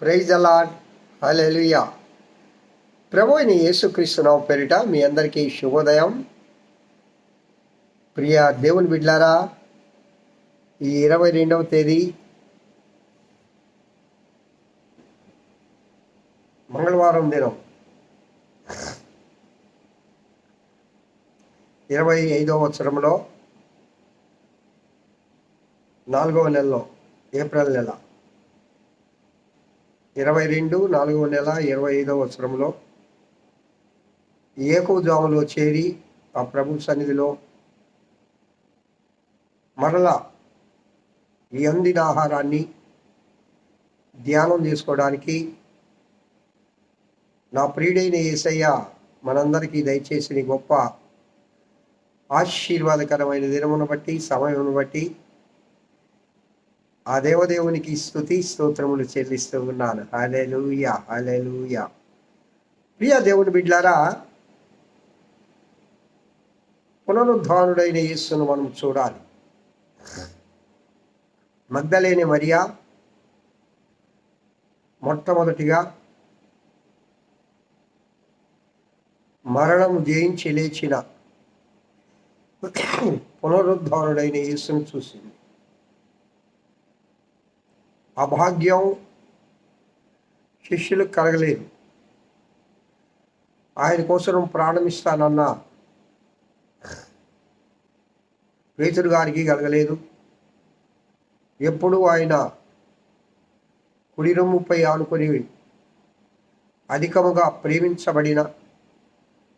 Praise అలాడ్ hallelujah ప్రభు అయిన యేసుక్రీస్తునావు పేరిట మీ అందరికీ శుభోదయం. ప్రియ దేవుని బిడ్లారా ఈ ఇరవై రెండవ తేదీ మంగళవారం దినం. ఇరవై ఐదవ సంవత్సరంలో నాలుగవ నెలలో ఏప్రిల్ నెల. ఇరవై రెండు నాలుగవ నెల ఇరవై ఐదవ సంవత్సరంలో ఏకోజాములో చేరి ఆ ప్రభు సన్నిధిలో మరలా ఈ అందిన ఆహారాన్ని ధ్యానం చేసుకోవడానికి నా ప్రియుడైన యేసయ్య మనందరికీ దయచేసిన గొప్ప ఆశీర్వాదకరమైన దినమును బట్టి సమయమును బట్టి ఆ దేవదేవునికి స్థుతి స్తోత్రములు చెల్లిస్తూ ఉన్నాను. హలెలూయ హలెలూయ ప్రియ దేవుని బిడ్లారా పునరుద్ధానుడైన యేస్సును మనం చూడాలి. మగ్ధలేని మరియా మొట్టమొదటిగా మరణం జయించి లేచిన పునరుద్ధానుడైన యేసును చూసింది. అభాగ్యం శిష్యులకు కలగలేదు. ఆయన కోసం ప్రాణమిస్తానన్న పేతురు గారికి కలగలేదు. ఎప్పుడు ఆయన కుడిరొమ్ముపై ఆనుకొని అధికముగా ప్రేమించబడిన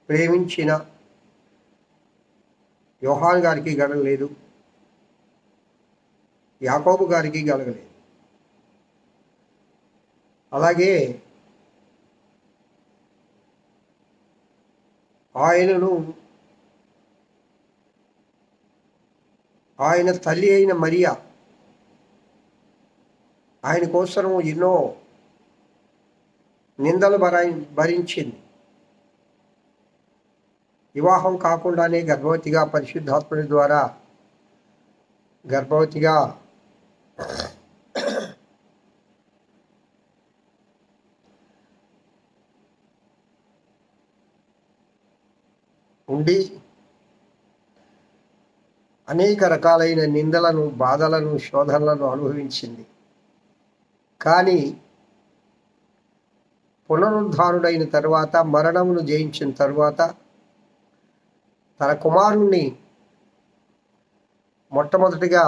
ప్రేమించిన యోహాన్ గారికి గడగలేదు యాకోబు గారికి గడగలేదు అలాగే ఆయనను ఆయన తల్లి అయిన మరియా ఆయన కోసం ఎన్నో నిందలు భరాయి భరించింది. వివాహం కాకుండానే గర్భవతిగా పరిశుద్ధాత్ముడి ద్వారా గర్భవతిగా ఉండి అనేక రకాలైన నిందలను బాధలను శోధనలను అనుభవించింది. కానీ పునరుద్ధారుడైన తర్వాత మరణమును జయించిన తరువాత తన కుమారుణ్ణి మొట్టమొదటిగా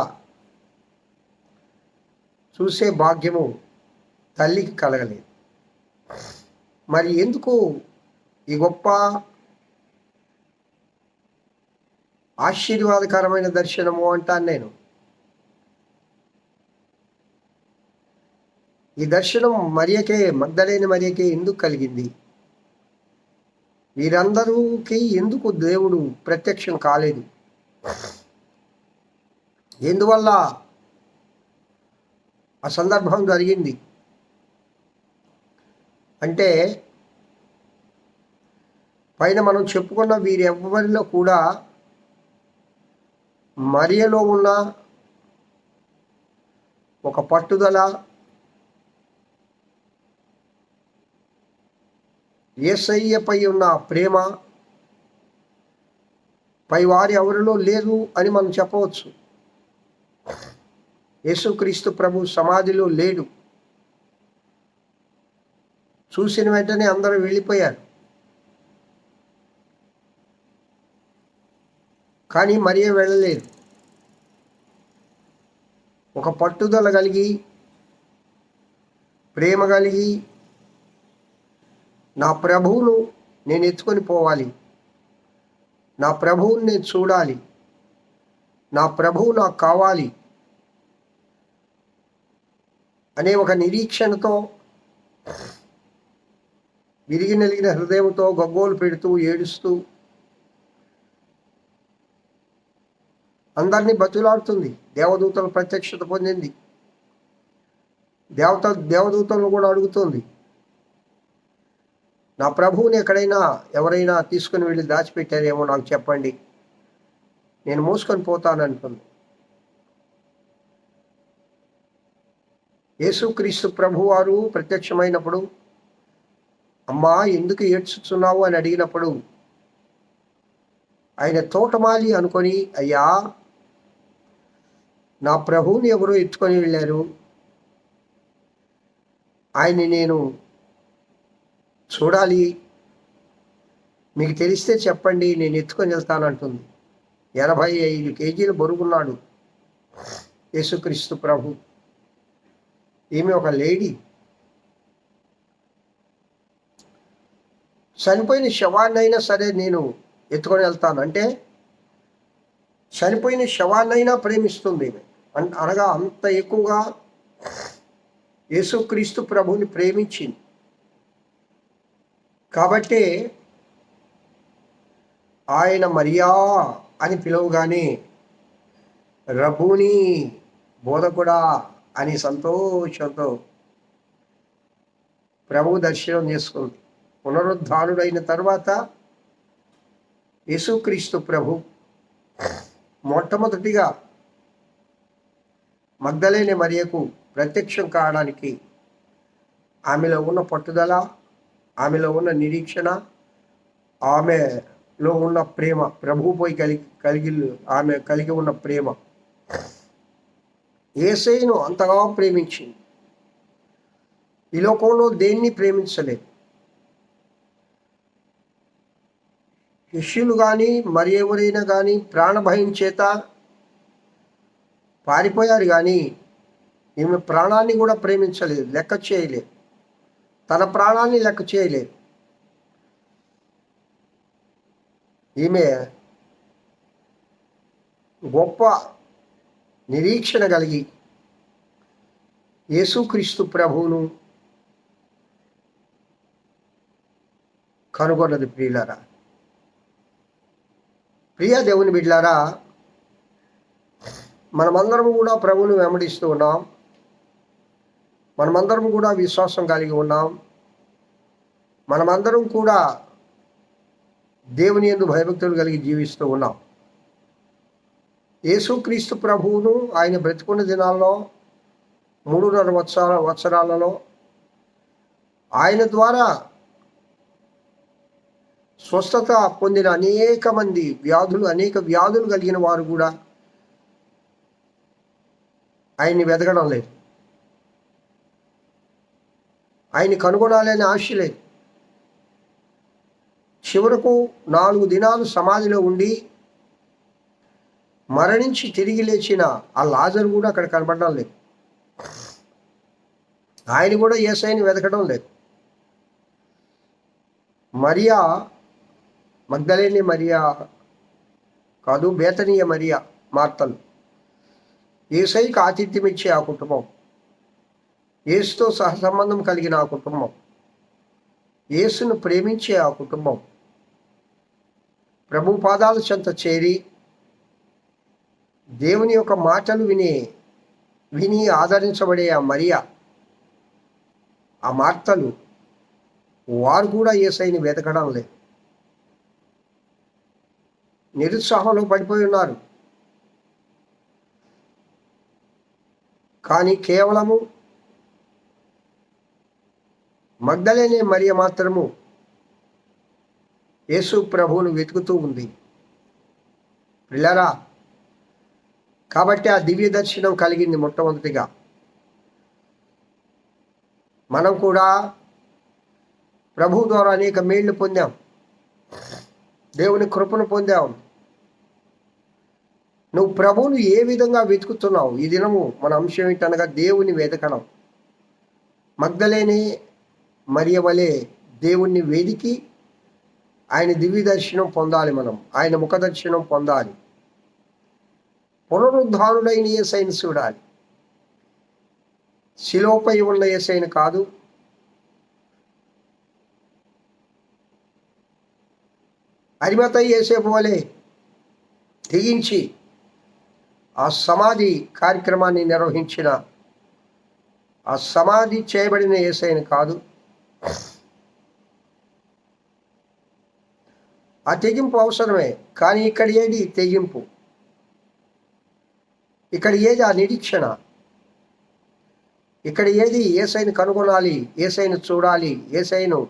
చూసే భాగ్యము తల్లికి కలగలేదు. మరి ఎందుకు ఈ గొప్ప ఆశీర్వాదకరమైన దర్శనము అంటాను నేను. ఈ దర్శనం మరియకే మగ్ధలేని మరియకే ఎందుకు కలిగింది? వీరందరూకి ఎందుకు దేవుడు ప్రత్యక్షం కాలేదు? ఎందువల్ల ఆ సందర్భం జరిగింది? అంటే పైన మనం చెప్పుకున్న వీరి కూడా మరియలో ఉన్న ఒక పట్టుదల ఏసయ్యపై ఉన్న ప్రేమ పై వారి ఎవరిలో లేదు అని మనం చెప్పవచ్చు. యేసుక్రీస్తు ప్రభు సమాధిలో లేడు. చూసిన వెంటనే అందరూ వెళ్ళిపోయారు. కానీ మరియ వెళ్ళలేదు. ఒక పట్టుదల కలిగి ప్రేమ కలిగి నా ప్రభువును నేను ఎత్తుకొని పోవాలి. నా ప్రభువుని నేను చూడాలి. నా ప్రభువు నాకు కావాలి అనే ఒక నిరీక్షణతో విరిగి నలిగిన హృదయంతో గగ్గోలు పెడుతూ ఏడుస్తూ అందరినీ బతులాడుతుంది. దేవదూతలు ప్రత్యక్షత పొందింది. దేవత దేవదూతలను కూడా అడుగుతుంది. నా ప్రభువుని ఎక్కడైనా ఎవరైనా తీసుకుని వెళ్ళి దాచిపెట్టారేమో నాకు చెప్పండి. నేను మూసుకొని పోతానంటుంది యేసుక్రీస్తు ప్రభువారు ప్రత్యక్షమైనప్పుడు అమ్మా ఎందుకు ఏడ్చుతున్నావు అని అడిగినప్పుడు ఆయన తోటమాలి అనుకొని అయ్యా నా ప్రభువుని ఎవరో ఎత్తుకొని వెళ్ళారు. ఆయన్ని నేను చూడాలి. మీకు తెలిస్తే చెప్పండి నేను ఎత్తుకొని వెళ్తానంటుంది. ఎనభై ఐదు కేజీలు బరువున్నాడు యేసుక్రీస్తు ప్రభు. ఈమె ఒక లేడీ. చనిపోయిన శవాన్నైనా సరే నేను ఎత్తుకొని వెళ్తాను. అంటే చనిపోయిన శవాన్నైనా ప్రేమిస్తుంది ఈమె. అనగా అంత ఎక్కువగా యేసుక్రీస్తు ప్రభుని ప్రేమించింది. కాబట్టే ఆయన మరియా అని పిలవగానే రబుని బోధకుడా అని సంతోషంతో ప్రభు దర్శనం చేసుకుంది. పునరుద్ధానుడైన తర్వాత యేసుక్రీస్తు ప్రభు మొట్టమొదటిగా మగ్ధలేని మరియకు ప్రత్యక్షం కావడానికి ఆమెలో ఉన్న పట్టుదల ఆమెలో ఉన్న నిరీక్షణ ఆమెలో ఉన్న ప్రేమ ప్రభుపై కలిగి కలిగి ఆమె కలిగి ఉన్న ప్రేమ. ఏసైను అంతగా ప్రేమించింది. ఈ లోకంలో దేన్ని ప్రేమించలేదు? శిష్యులు కానీ మరి ఎవరైనా కానీ ప్రాణభయం చేత పారిపోయారు కానీ ఈమె ప్రాణాన్ని కూడా ప్రేమించలేదు లెక్క చేయలేదు. తన ప్రాణాన్ని లెక్క చేయలేదు. ఈమె గొప్ప నిరీక్షణ కలిగి యేసుక్రీస్తు ప్రభువును కనుగొన్నది ప్రియులారా. ప్రియ దేవుని బిడ్లారా మనమందరం కూడా ప్రభువును వెంబడిస్తూ ఉన్నాం. మనమందరం కూడా విశ్వాసం కలిగి ఉన్నాం. మనమందరం కూడా దేవుని ఎందు భయభక్తులు కలిగి జీవిస్తూ ఉన్నాం. యేసుక్రీస్తు ప్రభువును ఆయన బ్రతికున్న దినాల్లో మూడున్నర వత్సర వత్సరాలలో ఆయన ద్వారా స్వస్థత పొందిన అనేక మంది వ్యాధులు అనేక వ్యాధులు కలిగిన వారు కూడా ఆయన్ని వెతకడం లేదు. ఆయన్ని కనుగొనాలని ఆశ లేదు. చివరకు నాలుగు దినాలు సమాధిలో ఉండి మరణించి తిరిగి లేచిన ఆ లాజర్ కూడా అక్కడ కనపడడం లేదు. ఆయన కూడా ఏసైని వెతకడం లేదు. మరియా మగ్ధలేని మరియా కాదు బేతనీయ మరియా మార్తలు. ఏసైకి ఆతిథ్యం ఇచ్చే ఆ కుటుంబం. ఏసుతో సహసంబంధం కలిగిన ఆ కుటుంబం. యేసును ప్రేమించే ఆ కుటుంబం. ప్రభు పాదాల చెంత చేరి దేవుని యొక్క మాటలు విని విని ఆదరించబడే ఆ మరియా ఆ మార్తలు వారు కూడా ఏసైని వెతకడం లేదు. నిరుత్సాహంలో పడిపోయి ఉన్నారు. కానీ కేవలము మగ్ధలేనే మరియ మాత్రము యేసు ప్రభువును వెతుకుతూ ఉంది. పిల్లరా కాబట్టి ఆ దివ్య దర్శనం కలిగింది మొట్టమొదటిగా. మనం కూడా ప్రభు ద్వారా అనేక మేళ్ళు పొందాం. దేవుని కృపను పొందాం. నువ్వు ప్రభువును ఏ విధంగా వెతుకుతున్నావు? ఈ దినము మన అంశం ఏంటనగా దేవుని వెతకడం మగ్ధలేని మరియ వలె దేవుణ్ణి వెదికి ఆయన దివ్య దర్శనం పొందాలి మనం. ఆయన ముఖ దర్శనం పొందాలి. పునరుద్ధారుడైన ఏసైని చూడాలి. శిలోపై ఉన్న ఏసైని కాదు. అరిమత ఏసేపు వలె తెగించి ఆ సమాధి కార్యక్రమాన్ని నిర్వహించిన ఆ సమాధి చేయబడిన ఏసైని కాదు. ఆ తెగింపు అవసరమే కానీ ఇక్కడ ఏది తెగింపు? ఇక్కడ ఏది ఆ నిరీక్షణ? ఇక్కడ ఏది ఏసైను కనుగొనాలి ఏసైను చూడాలి ఏసైను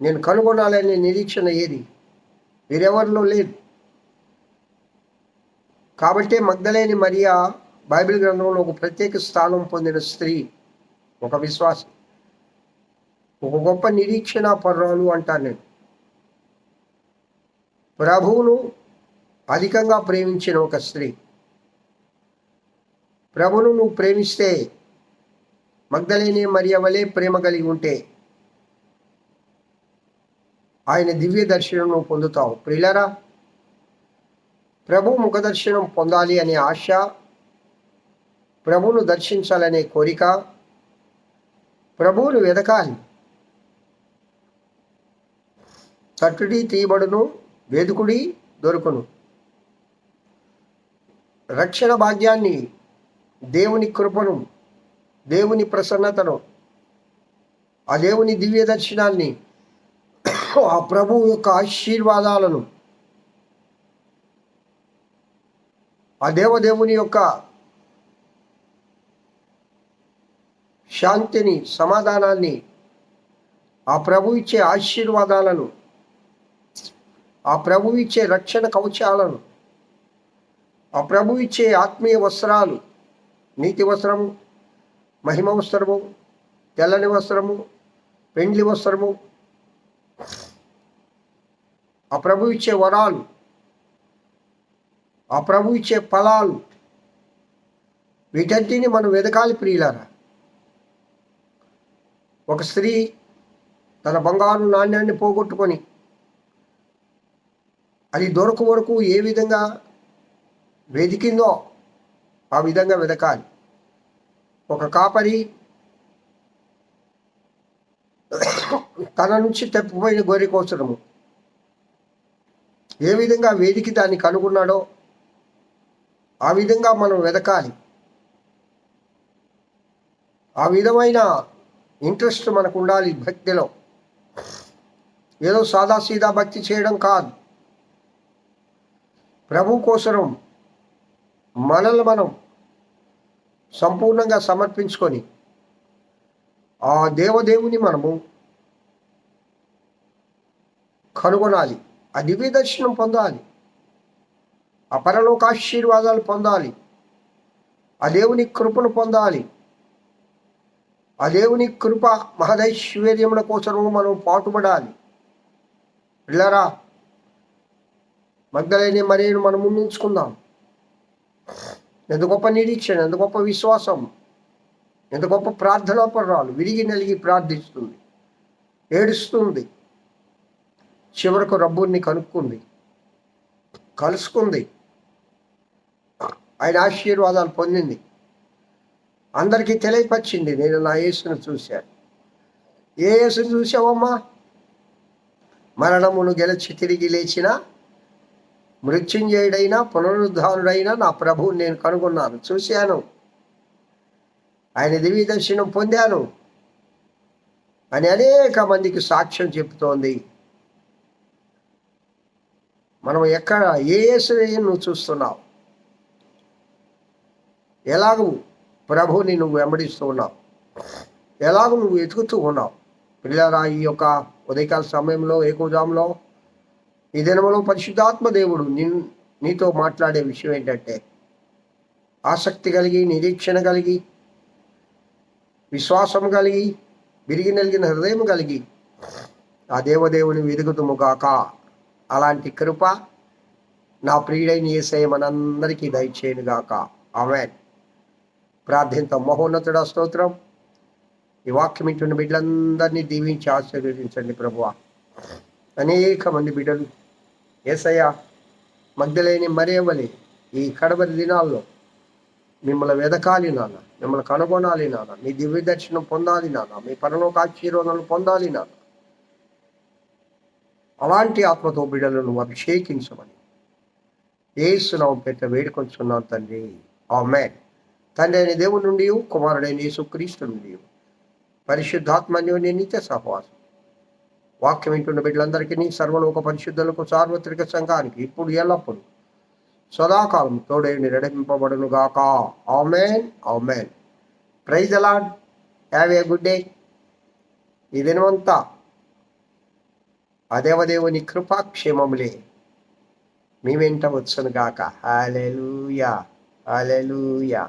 నేను కనుగొనాలనే నిరీక్షణ ఏది? వీరెవరిలో లేదు కాబట్టి మగ్ధలేని మరియా బైబిల్ గ్రంథంలో ఒక ప్రత్యేక స్థానం పొందిన స్త్రీ ఒక విశ్వాసం. ఒక గొప్ప నిరీక్షణ పర్రాలు అంటాను నేను. ప్రభువును అధికంగా ప్రేమించిన ఒక స్త్రీ. ప్రభును నువ్వు ప్రేమిస్తే మగ్ధలేని మరియ వలె ప్రేమ కలిగి ఉంటే ఆయన దివ్య దర్శనం నువ్వు పొందుతావు. ప్రిలరా ప్రభు ముఖదర్శనం పొందాలి అనే ఆశ ప్రభువును దర్శించాలనే కోరిక ప్రభువును వెదకాలి. తట్టుడి తీయబడును వేదుకుడి దొరుకును. రక్షణ భాగ్యాన్ని దేవుని కృపను దేవుని ప్రసన్నతను ఆ దేవుని దివ్య దర్శనాన్ని ఆ ప్రభువు యొక్క ఆశీర్వాదాలను ఆ దేవదేవుని యొక్క శాంతిని సమాధానాన్ని ఆ ప్రభు ఇచ్చే ఆశీర్వాదాలను ఆ ప్రభు ఇచ్చే రక్షణ కవచాలను ఆ ప్రభు ఇచ్చే ఆత్మీయ వస్త్రాలు నీతి వస్త్రము మహిమ వస్త్రము తెల్లని వస్త్రము పెండ్లి వస్త్రము ఆ ప్రభు ఇచ్చే వరాలు ఆ ప్రభు ఇచ్చే ఫలాలు. వీటన్నిటిని మనం వెదకాలి ప్రియులారా. ఒక స్త్రీ తన బంగారు నాణ్యాన్ని పోగొట్టుకొని అది దొరక వరకు ఏ విధంగా వెతికిందో ఆ విధంగా వెతకాలి ఒక కాపరి తన నుంచి తప్పిపోయిన గొర్రె కోసడము ఏ విధంగా వేదికి దాన్ని కనుగొన్నాడో ఆ విధంగా మనం వెతకాలి. ఆ విధమైన ఇంట్రెస్ట్ మనకు ఉండాలి భక్తిలో. ఏదో సాదాసీదా భక్తి చేయడం కాదు. ప్రభు కోసరం మనల్ని మనం సంపూర్ణంగా సమర్పించుకొని ఆ దేవదేవుని మనము కనుగొనాలి. ఆ దివ్య దర్శనం పొందాలి. ఆ పరలోక ఆశీర్వాదాలు పొందాలి. ఆ దేవుని కృపను పొందాలి. ఆ దేవుని కృప మహదైశ్వర్యముల కోసము మనం పాటుపడాలి. పిల్లరా మగ్ధలేని మరియు మనం ముందుంచుకుందాం. ఎంత గొప్ప నిరీక్షణ ఎంత గొప్ప విశ్వాసం ఎంత గొప్ప ప్రార్థనాపరాలు విరిగి నలిగి ప్రార్థిస్తుంది ఏడుస్తుంది చివరకు రబ్బుని కనుక్కుంది కలుసుకుంది. ఆయన ఆశీర్వాదాలు పొందింది. అందరికీ తెలియపరిచింది. నేను నా యేసును చూశాను. ఏ యేసును చూసావమ్మా మరణమును గెలిచి తిరిగి లేచిన మృత్యుంజయుడైనా పునరుద్ధానుడైనా నా ప్రభువుని నేను కనుగొన్నాను. చూశాను. ఆయన దివ్య దర్శనం పొందాను. అని అనేక మందికి సాక్ష్యం చెబుతోంది. మనం ఎక్కడ ఏ యేసుని నువ్వు చూస్తున్నావు? ఎలాగూ ప్రభుని నువ్వు వెంబడిస్తూ ఉన్నావు? ఎలాగూ నువ్వు వెతుకుతూ ఉన్నావు? పిల్లరా ఈ యొక్క ఉదయకాల సమయంలో ఏకోజాంలో ఈ దినంలో పరిశుద్ధాత్మ దేవుడు నిన్ నీతో మాట్లాడే విషయం ఏంటంటే ఆసక్తి కలిగి నిరీక్షణ కలిగి విశ్వాసం కలిగి విరిగి నలిగిన హృదయం కలిగి ఆ దేవదేవుని వెతుకుతుము గాక. అలాంటి కృప నా ప్రియుడైన ఏసయ మనందరికీ దయచేయను గాక. ఆమెన్. ప్రార్థింత మహోన్నతుడ స్తోత్రం. ఈ వాక్యం ఇంటున్న బిడ్డలందరినీ దీవించి ఆశీర్వదించండి ప్రభువ. అనేక మంది బిడ్డలు ఏసయ్య మగ్ధలేని మరేవలి ఈ కడవరి దినాల్లో మిమ్మల్ని వెదకాలి నాన్న మిమ్మల్ని కనుగొనాలి నాన్న మీ దివ్య దర్శనం పొందాలి నాన్న మీ పరలోక ఆశీర్వాదాలు పొందాలి నాన్న. అలాంటి ఆత్మతో బిడ్డలను అభిషేకించమని ఏసునాం పెట్ట వేడుకొంచున్నాను తండ్రి. ఆ మ్యాన్ తండ్రి అయిన దేవుడి నుండి కుమారుడైన యేసుక్రీస్తు నుండి పరిశుద్ధాత్మన్యోని నిత్య సహవాసం. వాక్యం వింటున్న బిడ్డలందరికీ సర్వలోక పరిశుద్ధులకు సార్వత్రిక సంఘానికి ఇప్పుడు ఎల్లప్పుడు సదాకాలం తోడేండి రెడమింపబడును గాక amen amen. Praise the Lord have a good day. ఈ దినమంతా ఆ కృపాక్షేమములే మీ వెంట వచ్చును గాక హాలెలూయా హాలెలూయా